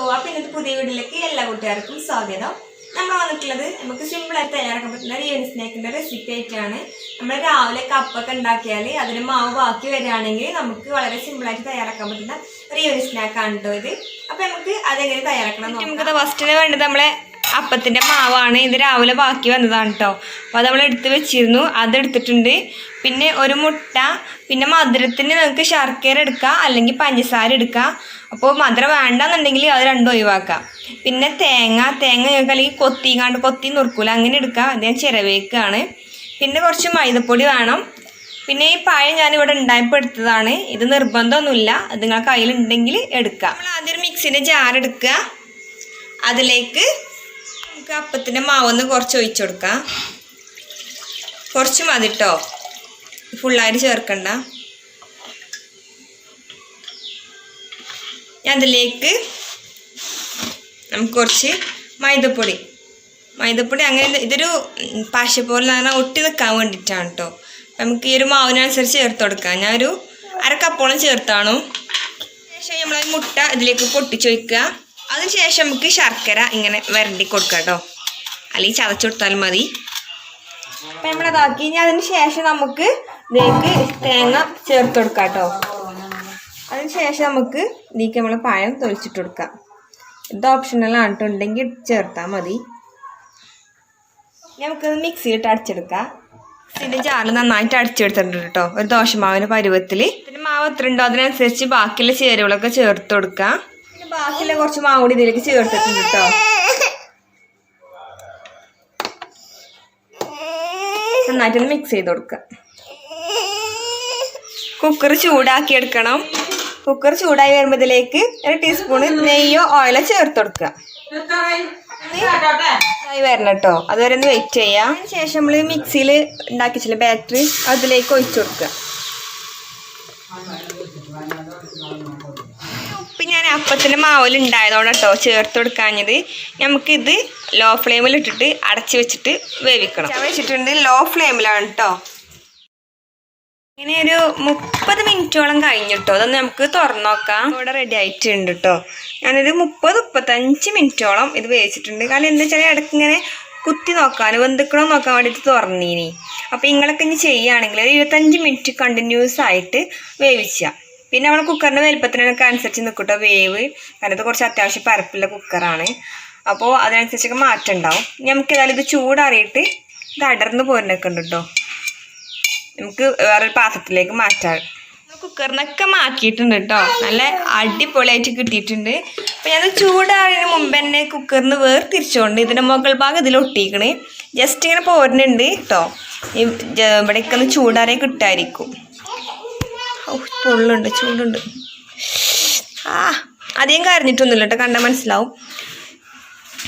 അപ്പൊ ഇന്നത്തെ പുതിയ വീട്ടിലേക്ക് എല്ലാ കൂട്ടുകാർക്കും സ്വാഗതം. നമ്മൾ വന്നിട്ടുള്ളത് നമുക്ക് സിമ്പിളായിട്ട് തയ്യാറാക്കാൻ പറ്റുന്ന ഒരു സ്നാക്കിന്റെ റെസിപ്പി ആയിട്ടാണ്. നമ്മൾ രാവിലെ കപ്പൊക്കെ ഉണ്ടാക്കിയാൽ അതിന് മാവ് ബാക്കി വരികയാണെങ്കിൽ നമുക്ക് വളരെ സിമ്പിളായിട്ട് തയ്യാറാക്കാൻ പറ്റുന്ന ഒരു ഈവനിങ് സ്നാക്കാണ് കേട്ടോ ഇത്. അപ്പൊ നമുക്ക് അതെങ്ങനെ തയ്യാറാക്കണം നമുക്ക് ഫസ്റ്റിന് വേണ്ടത് നമ്മളെ അപ്പത്തിന്റെ മാവാണ് ഇത് രാവിലെ ബാക്കി വന്നതാണ് കേട്ടോ അപ്പോൾ അത് നമ്മൾ എടുത്ത് വെച്ചിരുന്നു. അതെടുത്തിട്ടുണ്ട് പിന്നെ ഒരു മുട്ട പിന്നെ മധുരത്തിന് നിങ്ങൾക്ക് ശർക്കര എടുക്കാം അല്ലെങ്കിൽ പഞ്ചസാര എടുക്കാം. അപ്പോൾ മധുരം വേണ്ടെന്നുണ്ടെങ്കിൽ അത് രണ്ടും ഒഴിവാക്കാം. പിന്നെ തേങ്ങ തേങ്ങ നിങ്ങൾക്ക് അല്ലെങ്കിൽ കൊത്തിങ്ങാണ്ട് കൊത്തി നുറുക്കൂല. അങ്ങനെ എടുക്കാം. അത് ഞാൻ ചിരവേക്കാണ്. പിന്നെ കുറച്ച് മൈദപ്പൊടി വേണം. പിന്നെ ഈ പഴം ഞാനിവിടെ ഉണ്ടായപ്പോൾ എടുത്തതാണ്. ഇത് നിർബന്ധമൊന്നുമില്ല. അത് നിങ്ങൾ കയ്യിലുണ്ടെങ്കിൽ എടുക്കാം. നമ്മൾ ആദ്യം ഒരു മിക്സിന്റെ ജാർ എടുക്കുക. അതിലേക്ക് നമുക്ക് അപ്പത്തിന്റെ മാവൊന്ന് കുറച്ച് ഒഴിച്ചു കൊടുക്കാം. കുറച്ച് മതി കേട്ടോ ഫുള്ളായിട്ട് ചേർക്കണ്ട. അതിലേക്ക് നമുക്ക് കുറച്ച് മൈദപ്പൊടി. മൈദപ്പൊടി അങ്ങനെ ഇത് ഇതൊരു പശ പോലെ പറഞ്ഞാൽ ഒട്ടി നിൽക്കാൻ വേണ്ടിയിട്ടാണ് കേട്ടോ നമുക്ക് ഈ ഒരു മാവിനനുസരിച്ച് ചേർത്ത് കൊടുക്കാം. ഞാനൊരു അരക്കപ്പോളം കപ്പോളം ചേർത്താണ്. ശേഷം നമ്മൾ മുട്ട ഇതിലേക്ക് പൊട്ടിച്ചൊഴിക്കുക അതിനുശേഷം നമുക്ക് ശർക്കര ഇങ്ങനെ വരണ്ടി കൊടുക്കുക കേട്ടോ. അല്ലെങ്കിൽ ചതച്ച് കൊടുത്താൽ മതി. അപ്പം നമ്മളതാക്കി ഇനി അതിന് ശേഷം നമുക്ക് ഇതിലേക്ക് തേങ്ങ ചേർത്ത് കൊടുക്കാം കേട്ടോ. അതിനുശേഷം നമുക്ക് ഇതിലേക്ക് നമ്മൾ പഴം തൊലിച്ചിട്ട് കൊടുക്കാം. ഇത് ഓപ്ഷണലാണ് ഉണ്ടെങ്കിൽ ചേർത്താൽ മതി. നമുക്കത് മിക്സിയിലിട്ട് അടിച്ചെടുക്കാം. ഇതിന്റെ ജാറിൽ നന്നായിട്ട് അടിച്ചെടുത്തിട്ടുണ്ട് കേട്ടോ ഒരു ദോശമാവിന്റെ പരുവത്തിൽ ഇതിന് മാവ് എത്ര ഉണ്ടോ അതിനനുസരിച്ച് ബാക്കിയുള്ള ചേരുവകളൊക്കെ ചേർത്ത് കൊടുക്കാം. ബാക്കിയുള്ള കുറച്ച് മാവ് ഇതിലേക്ക് ചേർത്തിട്ടുണ്ട് കേട്ടോ. നന്നായിട്ടൊന്ന് മിക്സ് ചെയ്ത് കൊടുക്കുക കുക്കർ ചൂടാക്കി എടുക്കണം. കുക്കർ ചൂടായി വരുമ്പോൾ ഇതിലേക്ക് ഒരു ടീസ്പൂണ് നെയ്യോ ഓയിലോ ചേർത്ത് കൊടുക്കുക വരണം കേട്ടോ. അതുവരെ ഒന്ന് വെയിറ്റ് ചെയ്യാം. അതിന് ശേഷം നമ്മൾ മിക്സിയിൽ ഉണ്ടാക്കിച്ചില്ല ബാറ്ററി അതിലേക്ക് ഒഴിച്ചു കൊടുക്കുക അപ്പത്തിന്റെ മാവിൽ ഉണ്ടായതുകൊണ്ട് കേട്ടോ ചേർത്ത് കൊടുക്കാഞ്ഞത്. നമുക്കിത് ലോ ഫ്ലെയിമിൽ ഇട്ടിട്ട് അടച്ചു വെച്ചിട്ട് വേവിക്കണം. വെച്ചിട്ടുണ്ട്. ലോ ഫ്ലെയിമിലാണ് കേട്ടോ ഇങ്ങനെ ഒരു മുപ്പത് മിനിറ്റോളം കഴിഞ്ഞു കഴിഞ്ഞിട്ടോ. അതൊന്ന് നമുക്ക് തുറന്നു നോക്കാം. ഇവിടെ റെഡി ആയിട്ടുണ്ട് കേട്ടോ ഞാനൊരു മുപ്പത് മുപ്പത്തഞ്ച് മിനിറ്റോളം ഇത് വേവിച്ചിട്ടുണ്ട്. കാരണം എന്താ വെച്ചാൽ ഇടയ്ക്ക് ഇങ്ങനെ കുത്തി നോക്കാൻ ബന്ധുക്കളോ നോക്കാൻ വേണ്ടിയിട്ട് തുറന്നീനി. അപ്പോൾ നിങ്ങളൊക്കെ ഇനി ചെയ്യുകയാണെങ്കിൽ ഒരു ഇരുപത്തഞ്ച് മിനിറ്റ് കണ്ടിന്യൂസ് ആയിട്ട് വേവിച്ച. പിന്നെ നമ്മൾ കുക്കറിന്റെ വലിപ്പത്തിനൊക്കെ അനുസരിച്ച് നിൽക്കട്ടോ വേവ്. കാരണം കുറച്ച് അത്യാവശ്യം പരപ്പുള്ള കുക്കറാണ്. അപ്പോൾ അതിനനുസരിച്ചൊക്കെ മാറ്റം ഉണ്ടാവും. നമുക്ക് ഏതായാലും ഇത് ചൂടാറിയിട്ട് ഇത് അടർന്ന് പോരുന്നൊക്കെ ഉണ്ട് കേട്ടോ നമുക്ക് വേറൊരു പാത്രത്തിലേക്ക് മാറ്റാം. കുക്കറിനൊക്കെ മാറ്റിയിട്ടുണ്ട് കേട്ടോ നല്ല അടിപൊളിയായിട്ട് കിട്ടിയിട്ടുണ്ട്. അപ്പം ഞാൻ ചൂടാറിന് മുമ്പ് തന്നെ കുക്കറിന് വേർതിരിച്ചുകൊണ്ട് ഇതിന്റെ മുകൾ ഭാഗം ഇതിൽ ഒട്ടിക്കണേ. ജസ്റ്റ് ഇങ്ങനെ പോരുന്നുണ്ട് കേട്ടോ ഇവിടേക്കൊന്ന് ചൂടാറേ കിട്ടായിരിക്കും പൊള്ളുണ്ട് ചൂടുണ്ട്. ആ അധികം കരഞ്ഞിട്ടൊന്നുമില്ല കേട്ടോ കണ്ടാൽ മനസ്സിലാവും.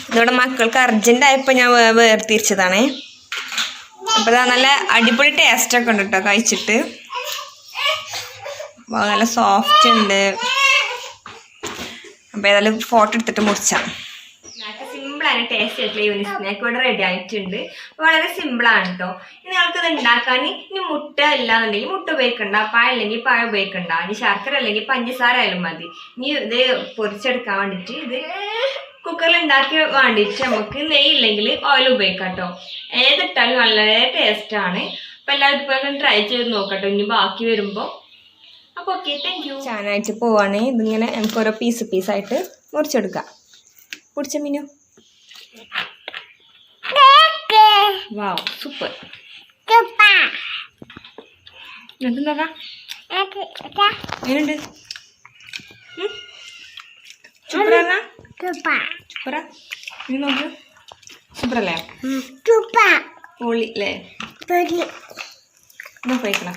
ഇതോടെ മക്കൾക്ക് അർജന്റ് ആയപ്പോൾ ഞാൻ വേർതിരിച്ചതാണേ. അപ്പോൾ ഇതാ നല്ല അടിപൊളി ടേസ്റ്റൊക്കെ ഉണ്ട് കേട്ടോ കഴിച്ചിട്ട്. നല്ല സോഫ്റ്റ് ഉണ്ട്. അപ്പോൾ ഏതായാലും ഫോട്ടോ എടുത്തിട്ട് മുറിച്ചാം. സിമ്പിളാണ് ടേസ്റ്റ് ആയിട്ടുള്ള ഈവനിങ് സ്നാക്ക് റെഡി ആയിട്ടുണ്ട്. വളരെ സിമ്പിളാണ് കേട്ടോ ഇനി ഇത് ഉണ്ടാക്കാൻ ഇനി മുട്ട ഇല്ലാന്നുണ്ടെങ്കിൽ മുട്ട ഉപയോഗിക്കണ്ട പായ അല്ലെങ്കിൽ പായ ഉപയോഗിക്കണ്ട ഇനി ശർക്കര അല്ലെങ്കിൽ പഞ്ചസാര ആയാലും മതി. ഇനി ഇത് പൊരിച്ചെടുക്കാൻ വേണ്ടിയിട്ട് ഇത് കുക്കറിൽ ഉണ്ടാക്കി വേണ്ടിയിട്ട് നമുക്ക് നെയ്യില്ലെങ്കിൽ ഓയിൽ ഉപയോഗിക്കാം കേട്ടോ ഏതിട്ടാലും വളരെ ടേസ്റ്റാണ് അപ്പോൾ എല്ലാവരും ഇപ്പോൾ ട്രൈ ചെയ്ത് നോക്കട്ടോ ഇനി ബാക്കി വരുമ്പോൾ അപ്പോൾ ഓക്കെ താങ്ക് യു ചാനായിട്ട് പോവാണെങ്കിൽ ഇതിങ്ങനെ നമുക്ക് ഓരോ പീസ് പീസായിട്ട് മുറിച്ചെടുക്കാം. പിടിച്ച മീനു? വാവ് സൂപ്പർ നോക്കാം എങ്ങനെയുണ്ട്? സൂപ്പറാ. നീ നോക്ക്. സൂപ്പറല്ലേ? പൊളി അല്ലേ? പോയിക്കണം